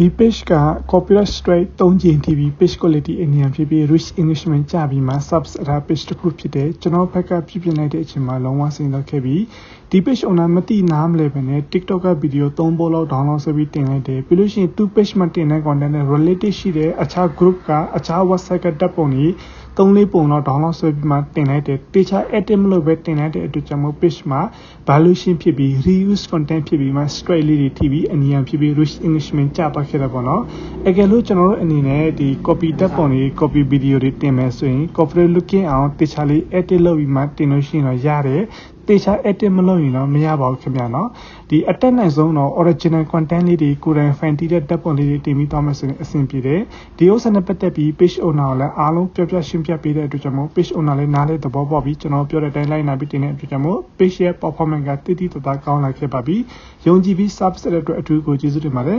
ဒီ page က copyright strike 3ကြိမ်ထိပြီး page quality အမြန်ဖြစ်ပြီး reach engagement ကျပြီးမှ subs အထား page တစ်ခုဖြစ်တယ်ကျွန်တော်ဘက်ကပြပြလိုက်တဲ့အချိန်မှာလုံးဝစဉ်းစားခဲ့ပြီးဒီ page owner မသိနားမလဲပဲနဲ့ TikTok ကဗီဒီယို3ပို့လောက် download ဆွဲပြီးတင်လိုက်တယ်ပြီးလို့ရှိရင်သူ့ page မှာတင်တဲ့ content နဲ့ related ရှိတဲ့အခြား group ကအခြား website ကတက်ပုံတွေ3လေးပုံတော့ download ဆွဲပြီးမှတင်လိုက်တယ်တေချာ edit မလုပ်ပဲတင်လိုက်တဲ့အတွက်ကြောင့်မို့ page မှာ valuation ဖြစ်ပြီး reuse content ဖြစ်ပြီးမှ strike လေးတွေထိပြီးအမြန်ဖြစ်ပြီး reach engagement ကျသွားခဲ့တယ်ပေါ့နော်အကယ်လို့ကျွန်တော်တို့အနေနဲ့ဒီ copy တက်ပုံတွေ copy video တွေတင်မယ်ဆိုရင် corporate looking အောင်တေချာလေး edit လုပ်ပြီးမှတင်လို့ရှိရင်တော့ရတယ် တေချာ edit မလုပ်ရင်တော့မရပါဘူးခင်ဗျာနော်ဒီအတက်နိုင်ဆုံးတော့ original content လေးတွေကိုယ်တိုင် fan တီးတဲ့တက်ပုံလေးတွေတင်ပြီးသွားမယ်ဆိုရင်အဆင်ပြေတယ်ဒီဥစ္စာနဲ့ပတ်သက်ပြီး page owner ကိုလည်းအားလုံးပြောပြရှင်းပြပေးတဲ့အတွက်ကြောင့်မို့ page owner လည်းနားလေသဘောပေါက်ပြီးကျွန်တော်ပြောတဲ့အတိုင်းလိုက်နာပြီးတင်တဲ့အတွက်ကြောင့်မို့ page ရဲ့ performance ကတိတိကျကျကောင်းလာခဲ့ပါပြီယုံကြည်ပြီး subscribe တဲ့အတွက်အထူးကိုကျေးဇူးတင်ပါတယ်